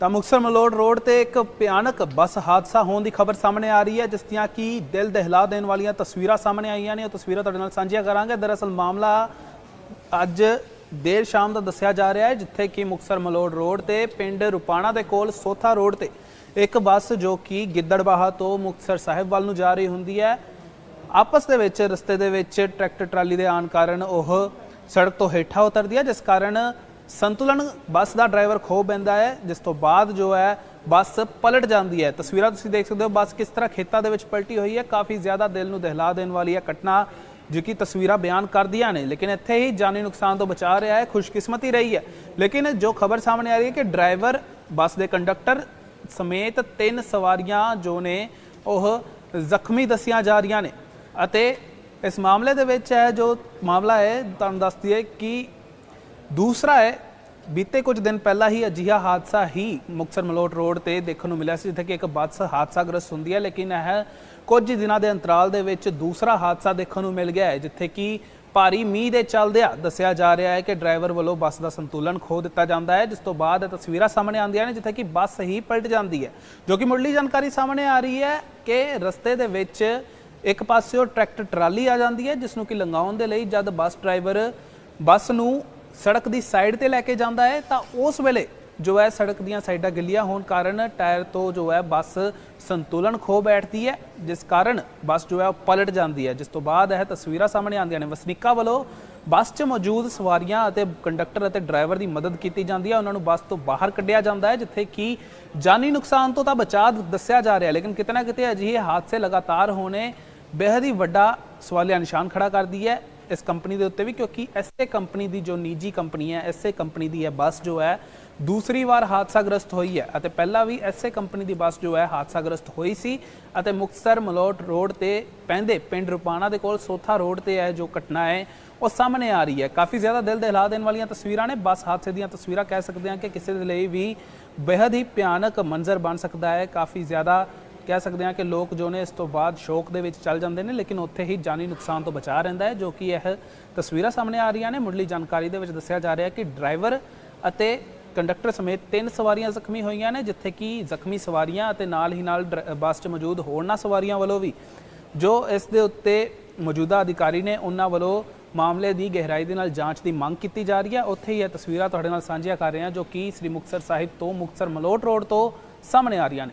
ਤਾਂ ਮੁਕਤਸਰ ਮਲੋੜ ਰੋਡ ਤੇ ਇੱਕ ਭਿਆਨਕ ਬੱਸ ਹਾਦਸਾ ਹੋਣ ਦੀ ਖਬਰ ਸਾਹਮਣੇ ਆ ਰਹੀ ਹੈ, ਜਿਸ ਦੀਆਂ ਕੀ ਦਿਲ ਦਹਿਲਾ ਦੇਣ ਵਾਲੀਆਂ ਤਸਵੀਰਾਂ ਸਾਹਮਣੇ ਆਈਆਂ ਨੇ। ਉਹ ਤਸਵੀਰਾਂ ਤੁਹਾਡੇ ਨਾਲ ਸਾਂਝੀਆਂ ਕਰਾਂਗੇ। ਦਰਅਸਲ ਮਾਮਲਾ ਅੱਜ ਦੇਰ ਸ਼ਾਮ ਦਾ ਦੱਸਿਆ ਜਾ ਰਿਹਾ ਹੈ, ਜਿੱਥੇ ਕਿ ਮੁਕਤਸਰ ਮਲੋੜ ਰੋਡ ਤੇ ਪਿੰਡ ਰੁਪਾਣਾ ਦੇ ਕੋਲ ਸੋਥਾ ਰੋਡ ਤੇ ਇੱਕ ਬੱਸ ਜੋ ਕਿ ਗਿੱਦੜਬਾਹਾ ਤੋਂ ਮੁਕਤਸਰ ਸਾਹਿਬ ਵੱਲ ਨੂੰ ਜਾ ਰਹੀ ਹੁੰਦੀ ਹੈ। ਆਪਸ ਦੇ ਵਿੱਚ, ਰਸਤੇ ਦੇ ਵਿੱਚ ਟਰੈਕਟਰ ਟਰਾਲੀ ਦੇ ਆਉਣ ਕਾਰਨ ਉਹ ਸੜਕ ਤੋਂ ਹੇਠਾਂ ਉਤਰਦੀ ਹੈ, ਜਿਸ ਕਾਰਨ ਸੰਤੁਲਨ ਬੱਸ ਦਾ ਡਰਾਈਵਰ ਖੋ ਪੈਂਦਾ ਹੈ, ਜਿਸ ਤੋਂ ਬਾਅਦ ਜੋ ਹੈ, ਬੱਸ ਪਲਟ ਜਾਂਦੀ ਹੈ। ਤਸਵੀਰਾਂ ਤੁਸੀਂ ਦੇਖ ਸਕਦੇ ਹੋ, ਬੱਸ ਕਿਸ ਤਰ੍ਹਾਂ ਖੇਤਾਂ ਦੇ ਵਿੱਚ ਪਲਟੀ ਹੋਈ ਹੈ, ਕਾਫੀ ਜ਼ਿਆਦਾ ਦਿਲ ਨੂੰ ਦਹਿਲਾ ਦੇਣ ਵਾਲੀ ਹੈ ਘਟਨਾ, ਜੋ ਕਿ ਤਸਵੀਰਾਂ ਬਿਆਨ ਕਰਦੀਆਂ ਨੇ। ਲੇਕਿਨ ਇੱਥੇ ਹੀ ਜਾਨੀ ਨੁਕਸਾਨ ਤੋਂ ਬਚਾ ਰਿਹਾ ਹੈ, ਖੁਸ਼ਕਿਸਮਤੀ ਰਹੀ ਹੈ। ਲੇਕਿਨ ਜੋ ਖਬਰ ਸਾਹਮਣੇ ਆ ਰਹੀ ਹੈ ਕਿ ਡਰਾਈਵਰ, ਬੱਸ ਦੇ ਕੰਡਕਟਰ ਸਮੇਤ ਤਿੰਨ ਸਵਾਰੀਆਂ ਜੋ ਨੇ, ਉਹ ਜ਼ਖਮੀ ਦੱਸੀਆਂ ਜਾ ਰਹੀਆਂ ਨੇ। ਅਤੇ ਇਸ ਮਾਮਲੇ ਦੇ ਵਿੱਚ ਹੈ ਜੋ ਮਾਮਲਾ ਹੈ, ਤੁਹਾਨੂੰ ਦੱਸ ਦਈਏ ਕਿ ਦੂਸਰਾ ਹੈ, ਬੀਤੇ ਕੁਝ ਦਿਨ ਪਹਿਲਾਂ ਹੀ ਅਜਿਹਾ ਹਾਦਸਾ ਹੀ ਮੁਕਤਸਰ ਮਲੋਟ ਰੋਡ ਤੇ ਦੇਖਣ ਨੂੰ ਮਿਲਿਆ ਸੀ, ਜਿੱਥੇ ਕਿ ਇੱਕ ਬੱਸ ਹਾਦਸਾਗ੍ਰਸਤ ਹੁੰਦੀ ਹੈ, ਲੇਕਿਨ ਇਹ ਕੁਝ ਦਿਨਾਂ ਦੇ ਅੰਤਰਾਲ ਦੇ ਵਿੱਚ ਦੂਸਰਾ ਹਾਦਸਾ ਦੇਖਣ ਨੂੰ ਮਿਲ ਗਿਆ ਹੈ, ਜਿੱਥੇ ਕਿ ਭਾਰੀ ਮੀਂਹ ਦੇ ਚੱਲਦਿਆਂ ਦੱਸਿਆ ਜਾ ਰਿਹਾ ਹੈ ਕਿ ਡਰਾਈਵਰ ਵੱਲੋਂ ਬੱਸ ਦਾ ਸੰਤੁਲਨ ਖੋ ਦਿੱਤਾ ਜਾਂਦਾ ਹੈ, ਜਿਸ ਤੋਂ ਬਾਅਦ ਤਸਵੀਰਾਂ ਸਾਹਮਣੇ ਆਉਂਦੀਆਂ ਨੇ, ਜਿੱਥੇ ਕਿ ਬੱਸ ਹੀ ਪਲਟ ਜਾਂਦੀ ਹੈ। ਜੋ ਕਿ ਮੁੱਢਲੀ ਜਾਣਕਾਰੀ ਸਾਹਮਣੇ ਆ ਰਹੀ ਹੈ ਕਿ ਰਸਤੇ ਦੇ ਵਿੱਚ ਇੱਕ ਪਾਸਿਓਂ ਟਰੈਕਟਰ ਟਰਾਲੀ ਆ ਜਾਂਦੀ ਹੈ, ਜਿਸ ਨੂੰ ਕਿ ਲੰਘਾਉਣ ਦੇ ਲਈ ਜਦ ਬੱਸ ਡਰਾਈਵਰ ਬੱਸ ਨੂੰ ਸੜਕ ਦੀ ਸਾਈਡ ਤੇ ਲੈ ਕੇ ਜਾਂਦਾ ਹੈ, ਤਾਂ ਉਸ ਵੇਲੇ ਜੋ ਹੈ ਸੜਕ ਦੀਆਂ ਸਾਈਡਾਂ ਗਿੱਲੀਆਂ ਹੋਣ ਕਾਰਨ ਟਾਇਰ ਤੋਂ ਜੋ ਹੈ ਬੱਸ ਸੰਤੁਲਨ ਖੋ ਬੈਠਦੀ ਹੈ, ਜਿਸ ਕਾਰਨ ਬੱਸ ਜੋ ਹੈ ਉਹ ਪਲਟ ਜਾਂਦੀ ਹੈ। ਜਿਸ ਤੋਂ ਬਾਅਦ ਇਹ ਤਸਵੀਰਾਂ ਸਾਹਮਣੇ ਆਉਂਦੀਆਂ ਨੇ। ਵਸਨੀਕਾਂ ਵੱਲੋਂ ਬੱਸ 'ਚ ਮੌਜੂਦ ਸਵਾਰੀਆਂ ਅਤੇ ਕੰਡਕਟਰ ਅਤੇ ਡਰਾਈਵਰ ਦੀ ਮਦਦ ਕੀਤੀ ਜਾਂਦੀ ਹੈ। ਉਹਨਾਂ ਨੂੰ ਬੱਸ ਤੋਂ ਬਾਹਰ ਕੱਢਿਆ ਜਾਂਦਾ ਹੈ, ਜਿੱਥੇ ਕਿ ਜਾਨੀ ਨੁਕਸਾਨ ਤੋਂ ਤਾਂ ਬਚਾਅ ਦੱਸਿਆ ਜਾ ਰਿਹਾ ਲੇਕਿਨ ਕਿਤੇ ਨਾ ਕਿਤੇ ਅਜਿਹੇ ਹਾਦਸੇ ਲਗਾਤਾਰ ਹੋਣੇ ਬੇहद ਹੀ ਵੱਡਾ ਸਵਾਲਿਆ ਨਿਸ਼ਾਨ ਖੜਾ ਕਰਦੀ ਹੈ। ਇਸ ਕੰਪਨੀ ਦੇ ਉੱਤੇ ਵੀ, ਕਿਉਂਕਿ ਐਸੇ ਕੰਪਨੀ ਦੀ ਜੋ ਨਿੱਜੀ ਕੰਪਨੀ ਹੈ ਐਸੇ ਕੰਪਨੀ ਦੀ ਇਹ ਬੱਸ ਜੋ ਹੈ, ਦੂਸਰੀ ਵਾਰ ਹਾਦਸਾਗ੍ਰਸਤ ਹੋਈ ਹੈ ਅਤੇ ਪਹਿਲਾਂ ਵੀ ਐਸੇ ਕੰਪਨੀ ਦੀ ਬੱਸ ਜੋ ਹੈ, ਹਾਦਸਾਗ੍ਰਸਤ ਹੋਈ ਸੀ ਅਤੇ ਮੁਕਤਸਰ ਮਲੋਟ ਰੋਡ ਤੇ ਪੈਂਦੇ ਪਿੰਡ ਰੁਪਾਣਾ ਦੇ ਕੋਲ ਸੋਥਾ ਰੋਡ ਤੇ ਹੈ ਜੋ ਘਟਨਾ ਹੈ, ਉਹ ਸਾਹਮਣੇ ਆ ਰਹੀ ਹੈ। ਕਾਫੀ ਜ਼ਿਆਦਾ ਦਿਲ ਦਹਿਲਾ ਦੇਣ ਵਾਲੀਆਂ ਤਸਵੀਰਾਂ ਨੇ। ਬੱਸ ਹਾਦਸੇ ਦੀਆਂ ਤਸਵੀਰਾਂ ਕਹਿ ਸਕਦੇ ਹਾਂ ਕਿ ਕਿਸੇ ਦੇ ਲਈ ਵੀ ਬੇहद ਹੀ ਭਿਆਨਕ ਮੰਜ਼ਰ ਬਣ ਸਕਦਾ ਹੈ। ਕਾਫੀ ਜ਼ਿਆਦਾ ਕਹਿ ਸਕਦੇ ਹਾਂ ਕਿ ਲੋਕ ਜੋ ਨੇ ਇਸ ਤੋਂ ਬਾਅਦ ਸ਼ੋਕ ਦੇ ਵਿੱਚ ਚੱਲ ਜਾਂਦੇ ਨੇ, ਲੇਕਿਨ ਉੱਥੇ ਹੀ ਜਾਨੀ ਨੁਕਸਾਨ ਤੋਂ ਬਚਾ ਰਹਿੰਦਾ ਹੈ, ਜੋ ਕਿ ਇਹ ਤਸਵੀਰਾਂ ਸਾਹਮਣੇ ਆ ਰਹੀਆਂ ਨੇ। ਮੁੱਢਲੀ ਜਾਣਕਾਰੀ ਦੇ ਵਿੱਚ ਦੱਸਿਆ ਜਾ ਰਿਹਾ ਹੈ ਕਿ ਡਰਾਈਵਰ ਅਤੇ ਕੰਡਕਟਰ ਸਮੇਤ ਤਿੰਨ ਸਵਾਰੀਆਂ ਜ਼ਖਮੀ ਹੋਈਆਂ ਨੇ, ਜਿੱਥੇ ਕਿ ਜ਼ਖਮੀ ਸਵਾਰੀਆਂ ਅਤੇ ਨਾਲ ਹੀ ਨਾਲ ਡਰ- ਬੱਸ 'ਚ ਮੌਜੂਦ ਹੋਰਨਾਂ ਸਵਾਰੀਆਂ ਵੱਲੋਂ ਵੀ, ਜੋ ਇਸ ਦੇ ਉੱਤੇ ਮੌਜੂਦਾ ਅਧਿਕਾਰੀ ਨੇ ਉਹਨਾਂ ਵੱਲੋਂ ਮਾਮਲੇ ਦੀ ਗਹਿਰਾਈ ਦੇ ਨਾਲ ਜਾਂਚ ਦੀ ਮੰਗ ਕੀਤੀ ਜਾ ਰਹੀ ਹੈ। ਉੱਥੇ ਹੀ ਇਹ ਤਸਵੀਰਾਂ ਤੁਹਾਡੇ ਨਾਲ ਸਾਂਝੀਆਂ ਕਰ ਰਹੇ ਹਾਂ, ਜੋ ਕਿ ਸ੍ਰੀ ਮੁਕਤਸਰ ਸਾਹਿਬ ਤੋਂ ਮੁਕਤਸਰ ਮਲੋਟ ਰੋਡ ਤੋਂ ਸਾਹਮਣੇ ਆ ਰਹੀਆਂ ਨੇ।